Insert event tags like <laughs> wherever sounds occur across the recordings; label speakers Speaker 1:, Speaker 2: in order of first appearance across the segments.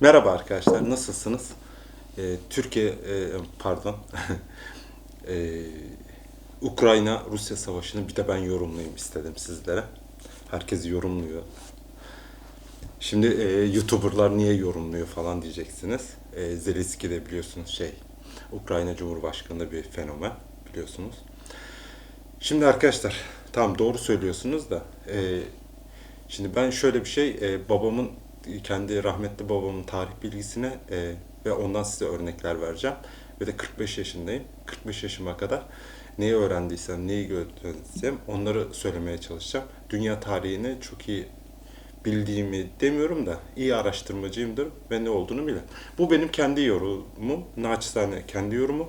Speaker 1: Merhaba arkadaşlar, nasılsınız? Ee, Türkiye, e, pardon, <laughs> Ee, Ukrayna-Rusya savaşını bir de ben yorumlayayım istedim sizlere. Herkes yorumluyor. Şimdi e, YouTuber'lar niye yorumluyor falan diyeceksiniz. E, Zelenski de biliyorsunuz şey, Ukrayna Cumhurbaşkanı bir fenomen biliyorsunuz. Şimdi arkadaşlar, tam doğru söylüyorsunuz da, e, şimdi ben şöyle bir şey, e, babamın, kendi rahmetli babamın tarih bilgisine e, ve ondan size örnekler vereceğim. Ve de 45 yaşındayım. 45 yaşıma kadar neyi öğrendiysem, neyi gördüysem onları söylemeye çalışacağım. Dünya tarihini çok iyi bildiğimi demiyorum da iyi araştırmacıyımdır ve ne olduğunu bilirim. Bu benim kendi yorumum, naçizane kendi yorumum.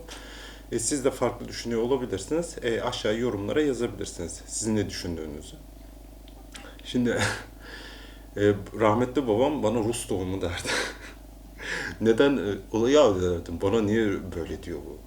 Speaker 1: E, siz de farklı düşünüyor olabilirsiniz. E, aşağı yorumlara yazabilirsiniz sizin ne düşündüğünüzü. Şimdi <laughs> e, rahmetli babam bana Rus doğumu derdi. <laughs> Neden? E, Olayı derdim. Bana niye böyle diyor bu?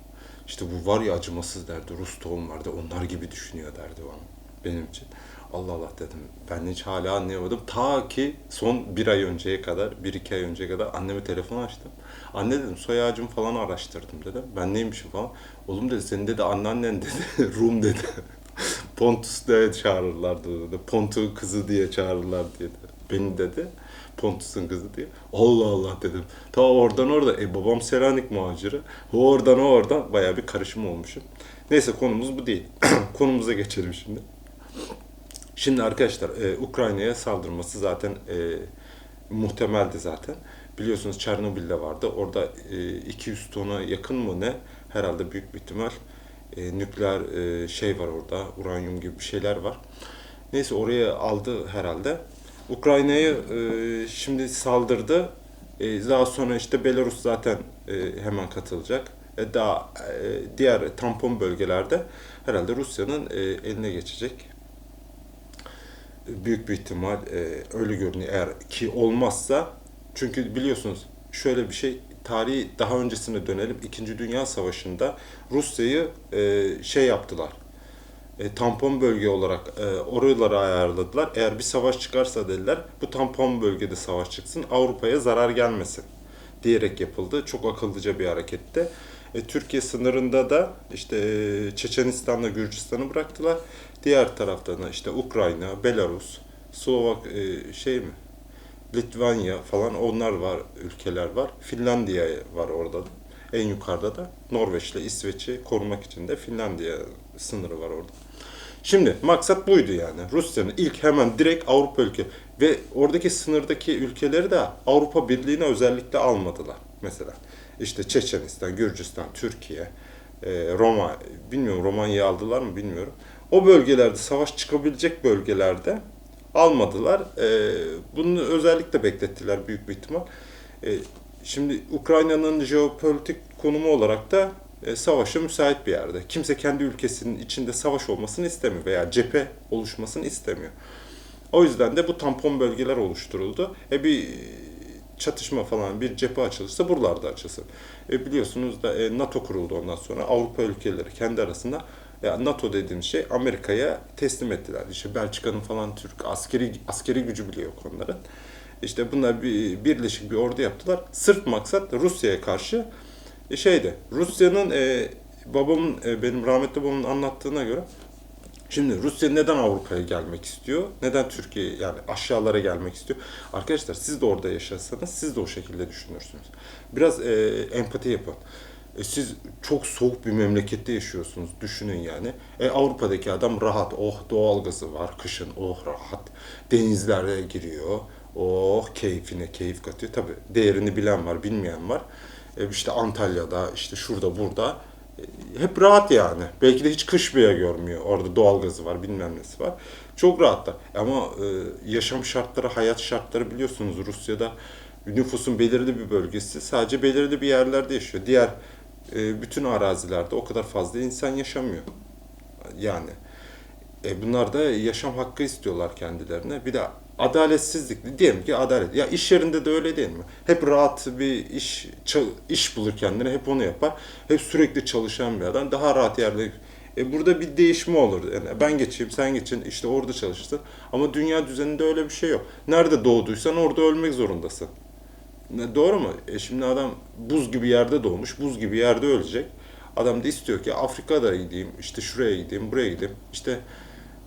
Speaker 1: İşte bu var ya acımasız derdi. Rus tohum vardı. Onlar gibi düşünüyor derdi bana. Benim için. Allah Allah dedim. Ben hiç hala anlayamadım. Ta ki son bir ay önceye kadar, bir iki ay önceye kadar anneme telefon açtım. Anne dedim soy ağacımı falan araştırdım dedim. Ben neymişim falan. Oğlum dedi senin dedi anneannen dedi <laughs> Rum dedi. <laughs> Pontus diye çağırırlardı dedi. Pontu kızı diye çağırırlar dedi. Beni dedi. Pontus'un kızı diye. Allah Allah dedim. Ta oradan orada. E babam Selanik muhaciri. O oradan o oradan baya bir karışım olmuşum. Neyse konumuz bu değil. <clears throat> Konumuza geçelim şimdi. Şimdi arkadaşlar e, Ukrayna'ya saldırması zaten e, muhtemeldi zaten. Biliyorsunuz Çernobil'de vardı. Orada e, 200 tona yakın mı ne? Herhalde büyük bir ihtimal e, nükleer e, şey var orada. Uranyum gibi bir şeyler var. Neyse oraya aldı herhalde. Ukrayna'ya e, şimdi saldırdı. E, daha sonra işte Belarus zaten e, hemen katılacak. E, daha e, diğer tampon bölgelerde herhalde Rusya'nın e, eline geçecek. Büyük bir ihtimal e, öyle görünüyor eğer ki olmazsa çünkü biliyorsunuz şöyle bir şey tarihi daha öncesine dönelim. İkinci Dünya Savaşı'nda Rusya'yı e, şey yaptılar e, tampon bölge olarak e, oraları ayarladılar. Eğer bir savaş çıkarsa dediler bu tampon bölgede savaş çıksın Avrupa'ya zarar gelmesin diyerek yapıldı. Çok akıllıca bir hareketti. E, Türkiye sınırında da işte e, Çeçenistan'la Gürcistan'ı bıraktılar. Diğer taraftan da işte Ukrayna, Belarus, Slovak e, şey mi? Litvanya falan onlar var, ülkeler var. Finlandiya var orada. En yukarıda da Norveç'le İsveç'i korumak için de Finlandiya sınırı var orada. Şimdi maksat buydu yani. Rusya'nın ilk hemen direkt Avrupa ülke ve oradaki sınırdaki ülkeleri de Avrupa Birliği'ne özellikle almadılar. Mesela işte Çeçenistan, Gürcistan, Türkiye, e, Roma, bilmiyorum Romanya'yı aldılar mı bilmiyorum. O bölgelerde savaş çıkabilecek bölgelerde almadılar. E, bunu özellikle beklettiler büyük bir ihtimal. E, şimdi Ukrayna'nın jeopolitik konumu olarak da e, savaşa müsait bir yerde. Kimse kendi ülkesinin içinde savaş olmasını istemiyor veya cephe oluşmasını istemiyor. O yüzden de bu tampon bölgeler oluşturuldu. E bir çatışma falan bir cephe açılırsa buralarda açılsın. E biliyorsunuz da e, NATO kuruldu ondan sonra Avrupa ülkeleri kendi arasında ya NATO dediğim şey Amerika'ya teslim ettiler. İşte Belçika'nın falan Türk askeri askeri gücü bile yok onların. İşte bunlar bir birleşik bir ordu yaptılar. Sırf maksat Rusya'ya karşı e, şeydi. Rusya'nın e, babamın e, benim rahmetli babamın anlattığına göre Şimdi Rusya neden Avrupa'ya gelmek istiyor? Neden Türkiye yani aşağılara gelmek istiyor? Arkadaşlar siz de orada yaşasanız siz de o şekilde düşünürsünüz. Biraz e, empati yapın. E, siz çok soğuk bir memlekette yaşıyorsunuz. Düşünün yani. E, Avrupa'daki adam rahat. Oh doğalgazı var. Kışın oh rahat. Denizlere giriyor. Oh keyfine keyif katıyor. Tabi değerini bilen var, bilmeyen var. İşte Antalya'da, işte şurada, burada hep rahat yani. Belki de hiç kış bile görmüyor. Orada doğalgazı var, bilmem nesi var. Çok rahatlar. Ama yaşam şartları, hayat şartları biliyorsunuz Rusya'da nüfusun belirli bir bölgesi sadece belirli bir yerlerde yaşıyor. Diğer bütün arazilerde o kadar fazla insan yaşamıyor. Yani e, bunlar da yaşam hakkı istiyorlar kendilerine. Bir de adaletsizlik diyelim ki adalet. Ya iş yerinde de öyle değil mi? Hep rahat bir iş iş bulur kendine, hep onu yapar. Hep sürekli çalışan bir adam daha rahat yerde e burada bir değişme olur. Yani ben geçeyim, sen geçin, işte orada çalışırsın. Ama dünya düzeninde öyle bir şey yok. Nerede doğduysan orada ölmek zorundasın. Ne, Doğru mu? E şimdi adam buz gibi yerde doğmuş, buz gibi yerde ölecek. Adam da istiyor ki Afrika'da gideyim, işte şuraya gideyim, buraya gideyim, işte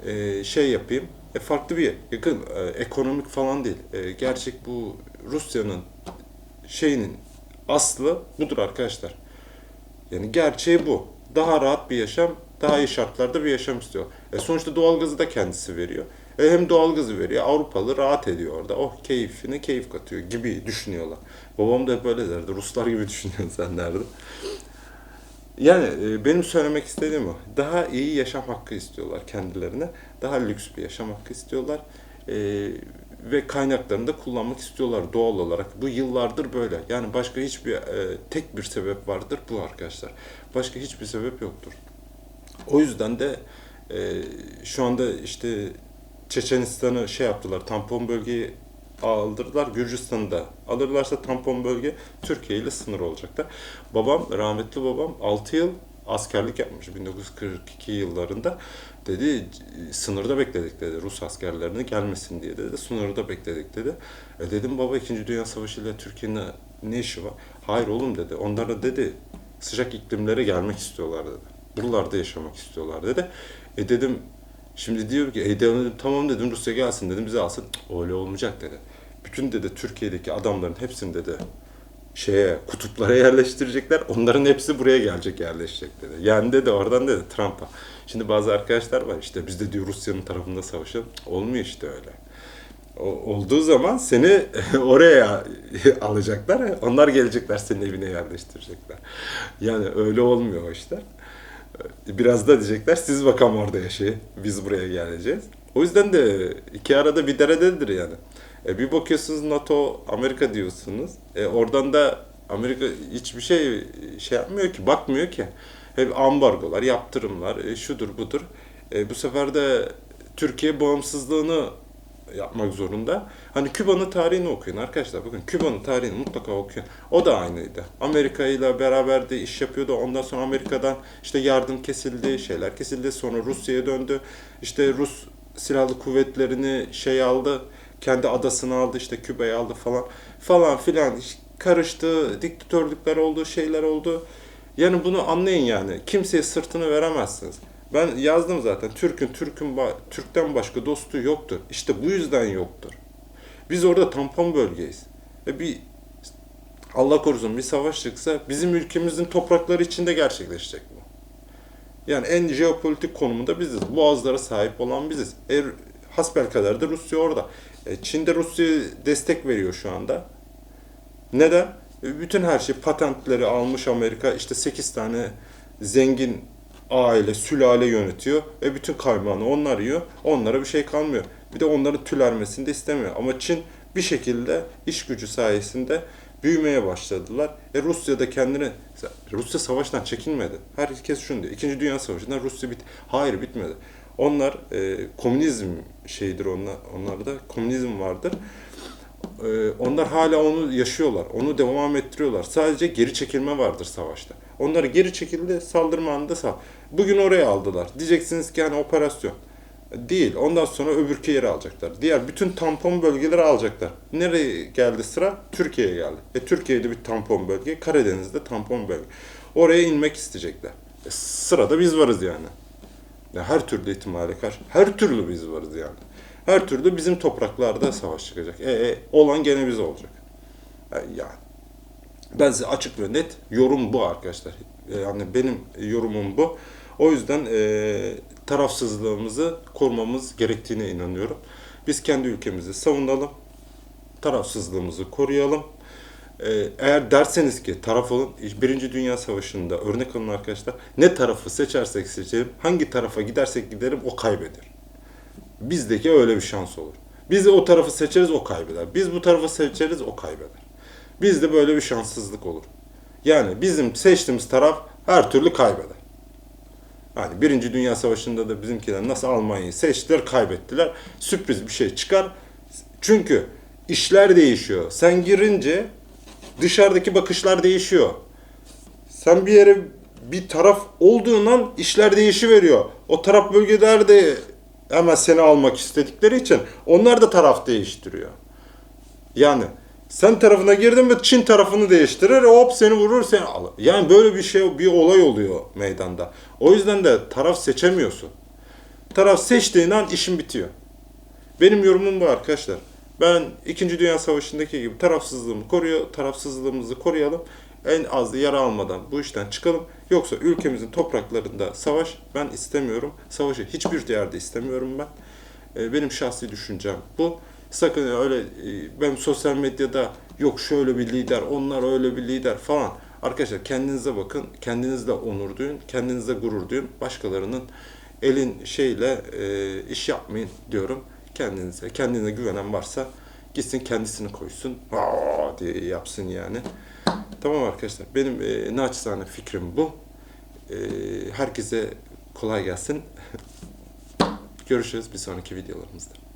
Speaker 1: e, şey yapayım. E, farklı bir yakın e, ekonomik falan değil. E, gerçek bu Rusya'nın şeyinin aslı budur arkadaşlar. Yani gerçeği bu. Daha rahat bir yaşam, daha iyi şartlarda bir yaşam istiyor. E sonuçta doğalgazı da kendisi veriyor. E hem doğalgazı veriyor, Avrupalı rahat ediyor orada. Oh keyfine keyif katıyor gibi düşünüyorlar. Babam da hep öyle derdi. Ruslar gibi <laughs> düşünüyorsun sen derdi. Yani e, benim söylemek istediğim o. Daha iyi yaşam hakkı istiyorlar kendilerine. Daha lüks bir yaşam hakkı istiyorlar. E, ve kaynaklarını da kullanmak istiyorlar doğal olarak. Bu yıllardır böyle. Yani başka hiçbir e, tek bir sebep vardır bu arkadaşlar. Başka hiçbir sebep yoktur. O yüzden de e, şu anda işte Çeçenistan'ı şey yaptılar, tampon bölgeyi aldırdılar. Gürcistan'ı da alırlarsa tampon bölge Türkiye ile sınır olacaklar. Babam, rahmetli babam 6 yıl askerlik yapmış 1942 yıllarında. Dedi sınırda bekledik dedi Rus askerlerinin gelmesin diye dedi. Sınırda bekledik dedi. E dedim baba 2. Dünya Savaşı ile Türkiye'nin ne işi var? Hayır oğlum dedi. Onlar da dedi sıcak iklimlere gelmek istiyorlar dedi. Buralarda yaşamak istiyorlar dedi. E dedim Şimdi diyor ki e dedim, tamam dedim Rusya gelsin dedim bizi alsın. Öyle olmayacak dedi. Bütün dedi Türkiye'deki adamların hepsini dedi şeye kutuplara yerleştirecekler. Onların hepsi buraya gelecek yerleşecek dedi. Yani dedi oradan dedi Trump'a. Şimdi bazı arkadaşlar var işte biz de diyor Rusya'nın tarafında savaşalım. Olmuyor işte öyle. O, olduğu zaman seni <laughs> oraya <laughs> alacaklar. Onlar gelecekler senin evine yerleştirecekler. Yani öyle olmuyor o işler. Biraz da diyecekler siz bakalım orada yaşayın. Biz buraya geleceğiz. O yüzden de iki arada bir derededir yani. E bir bakıyorsunuz NATO, Amerika diyorsunuz. E oradan da Amerika hiçbir şey şey yapmıyor ki, bakmıyor ki. Hep ambargolar, yaptırımlar, e, şudur budur. E bu sefer de Türkiye bağımsızlığını yapmak zorunda. Hani Küba'nın tarihini okuyun arkadaşlar. Bakın Küba'nın tarihini mutlaka okuyun. O da aynıydı. Amerika ile beraber de iş yapıyordu. Ondan sonra Amerika'dan işte yardım kesildi, şeyler kesildi. Sonra Rusya'ya döndü. İşte Rus silahlı kuvvetlerini şey aldı. Kendi adasını aldı işte Küba'yı aldı falan. Falan filan karıştı. Diktatörlükler oldu, şeyler oldu. Yani bunu anlayın yani. Kimseye sırtını veremezsiniz. Ben yazdım zaten. Türk'ün Türk'ün Türk'ten başka dostu yoktur. İşte bu yüzden yoktur. Biz orada tampon bölgeyiz. Ve bir Allah korusun bir savaş çıksa bizim ülkemizin toprakları içinde gerçekleşecek bu. Yani en jeopolitik konumunda biziz. Boğazlara sahip olan biziz. E, hasbelkader de Rusya orada. E, Çin de Rusya'ya destek veriyor şu anda. Neden? E, Bütün her şey patentleri almış Amerika. İşte 8 tane zengin aile, sülale yönetiyor. Ve bütün kaymağını onlar yiyor. Onlara bir şey kalmıyor. Bir de onların tülermesini de istemiyor. Ama Çin bir şekilde iş gücü sayesinde büyümeye başladılar. E Rusya da kendini Rusya savaştan çekinmedi. Herkes şunu diyor. İkinci Dünya Savaşı'ndan Rusya bit. Hayır bitmedi. Onlar e, komünizm şeyidir onlar onlarda komünizm vardır. E, onlar hala onu yaşıyorlar. Onu devam ettiriyorlar. Sadece geri çekilme vardır savaşta. Onları geri çekildi, saldırma anında sal. Bugün oraya aldılar. Diyeceksiniz ki hani operasyon. Değil. Ondan sonra öbürkü yeri alacaklar. Diğer bütün tampon bölgeleri alacaklar. Nereye geldi sıra? Türkiye'ye geldi. E Türkiye'de bir tampon bölge, Karadeniz'de tampon bölge. Oraya inmek isteyecekler. E, sırada biz varız yani. Ya her türlü ihtimale karşı, her türlü biz varız yani. Her türlü bizim topraklarda savaş çıkacak. E, e, olan gene biz olacak. E, yani. Ben size açık ve net yorum bu arkadaşlar. E, Yani benim yorumum bu. O yüzden e, tarafsızlığımızı korumamız gerektiğine inanıyorum. Biz kendi ülkemizi savunalım. Tarafsızlığımızı koruyalım. E, eğer derseniz ki taraf olun, Birinci Dünya Savaşı'nda örnek alın arkadaşlar. Ne tarafı seçersek seçelim, hangi tarafa gidersek giderim o kaybeder. Bizdeki öyle bir şans olur. Biz o tarafı seçeriz o kaybeder. Biz bu tarafı seçeriz o kaybeder. Bizde böyle bir şanssızlık olur. Yani bizim seçtiğimiz taraf her türlü kaybeder. Yani Birinci Dünya Savaşı'nda da bizimkiler nasıl Almanya'yı seçtiler, kaybettiler. Sürpriz bir şey çıkar. Çünkü işler değişiyor. Sen girince dışarıdaki bakışlar değişiyor. Sen bir yere bir taraf olduğun an işler değişiveriyor. O taraf bölgelerde hemen seni almak istedikleri için onlar da taraf değiştiriyor. Yani Sen tarafına girdin mi Çin tarafını değiştirir, hop seni vurur, seni alır. Yani böyle bir şey, bir olay oluyor meydanda. O yüzden de taraf seçemiyorsun. Taraf seçtiğin an işin bitiyor. Benim yorumum bu arkadaşlar. Ben 2. Dünya Savaşı'ndaki gibi tarafsızlığımı koruyor, tarafsızlığımızı koruyalım. En az yara almadan bu işten çıkalım. Yoksa ülkemizin topraklarında savaş ben istemiyorum. Savaşı hiçbir yerde istemiyorum ben. E, Benim şahsi düşüncem bu. Sakın öyle e, ben sosyal medyada yok şöyle bir lider, onlar öyle bir lider falan. Arkadaşlar kendinize bakın, kendinizle onur duyun, kendinize gurur duyun. Başkalarının elin şeyle e, iş yapmayın diyorum. Kendinize, kendine güvenen varsa gitsin kendisini koysun. Aa diye yapsın yani. Tamam arkadaşlar. Benim e, naçizane fikrim bu. E, herkese kolay gelsin. <laughs> Görüşürüz bir sonraki videolarımızda.